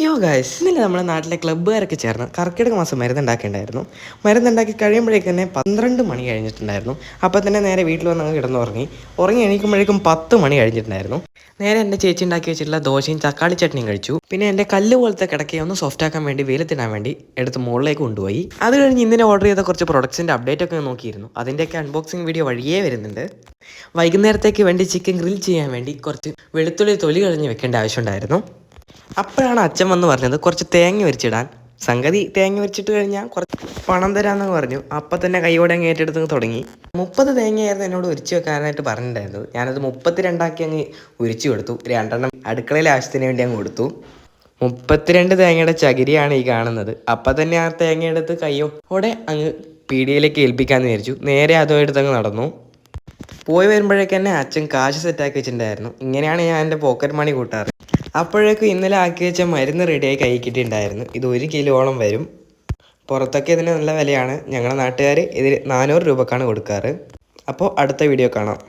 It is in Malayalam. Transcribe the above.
യോ ഗായ്സ് ഇന്നലെ നമ്മുടെ നാട്ടിലെ ക്ലബ്ബുകാരൊക്കെ ചേർന്ന് കർക്കിടക മാസം മരുന്നുണ്ടാക്കിയിട്ടുണ്ടായിരുന്നു മരുന്നുണ്ടാക്കി കഴിയുമ്പോഴേക്ക് തന്നെ പന്ത്രണ്ട് മണി കഴിഞ്ഞിട്ടുണ്ടായിരുന്നു. അപ്പോൾ തന്നെ നേരെ വീട്ടിൽ വന്ന് അങ്ങ് കിടന്നുറങ്ങി. ഉറങ്ങി എണീക്കുമ്പോഴേക്കും പത്ത് മണി കഴിഞ്ഞിട്ടുണ്ടായിരുന്നു. നേരെ എന്റെ ചേച്ചി ഉണ്ടാക്കി വെച്ചിട്ടുള്ള ദോശയും തക്കാളി ചട്നിയും കഴിച്ചു. പിന്നെ എന്റെ കല്ല് പോലത്തെ കിടക്കയെ ഒന്ന് സോഫ്റ്റ് ആക്കാൻ വേണ്ടി വെയിലത്തിടാൻ വേണ്ടി എടുത്ത് മുകളിലേക്ക് കൊണ്ടുപോയി. അത് കഴിഞ്ഞ് ഇന്നലെ ഓർഡർ ചെയ്ത കുറച്ച് പ്രൊഡക്ട്സിന്റെ അപ്ഡേറ്റ് ഒക്കെ നോക്കിയിരുന്നു. അതിന്റെയൊക്കെ അൺബോക്സിങ് വീഡിയോ വഴിയേ വരുന്നുണ്ട്. വൈകുന്നേരത്തേക്ക് വേണ്ടി ചിക്കൻ ഗ്രിൽ ചെയ്യാൻ വേണ്ടി കുറച്ച് വെളുത്തുള്ളി തൊലി കളഞ്ഞ് വെക്കേണ്ട ആവശ്യമുണ്ടായിരുന്നു അപ്പോഴാണ് അച്ഛൻ വന്ന് പറഞ്ഞത് കുറച്ച് തേങ്ങ വരിച്ചിടാൻ. സംഗതി തേങ്ങ വരിച്ചിട്ട് കഴിഞ്ഞാൽ കുറച്ച് പണം തരാമെന്ന് പറഞ്ഞു. അപ്പം തന്നെ കൈയോടെ അങ്ങ് ഏറ്റെടുത്ത് തുടങ്ങി. മുപ്പത് തേങ്ങയായിരുന്നു എന്നോട് ഉരിച്ചു വെക്കാനായിട്ട് പറഞ്ഞിട്ടുണ്ടായിരുന്നത്. ഞാനത് മുപ്പത്തിരണ്ടാക്കി അങ്ങ് ഉരിച്ചു കൊടുത്തു. രണ്ടെണ്ണം അടുക്കളയിലെ ആവശ്യത്തിന് വേണ്ടി അങ്ങ് കൊടുത്തു. മുപ്പത്തിരണ്ട് തേങ്ങയുടെ ചകിരിയാണ് ഈ കാണുന്നത്. അപ്പം തന്നെ ആ തേങ്ങ എടുത്ത് കൈയോടെ അങ്ങ് പീടിയയിലേക്ക് ഏൽപ്പിക്കാമെന്ന് വിചാരിച്ചു. നേരെ അതും എടുത്തങ്ങ് നടന്നു. പോയി വരുമ്പോഴേക്കന്നെ അച്ഛൻ കാശ് സെറ്റാക്കി വെച്ചിട്ടുണ്ടായിരുന്നു. ഇങ്ങനെയാണ് ഞാൻ എന്റെ പോക്കറ്റ് മണി കൂട്ടാറ്. അപ്പോഴേക്കും ഇന്നലെ ആക്കി വെച്ച മരുന്ന് റെഡിയായി കൈ കിട്ടിയിട്ടുണ്ടായിരുന്നു ഇത് ഒരു കിലോളം വരും. പുറത്തൊക്കെ ഇതിന് നല്ല വിലയാണ്. ഞങ്ങളുടെ നാട്ടുകാർ ഇതിന് നാനൂറ് രൂപക്കാണ് കൊടുക്കാറ്. അപ്പോൾ അടുത്ത വീഡിയോ കാണാം.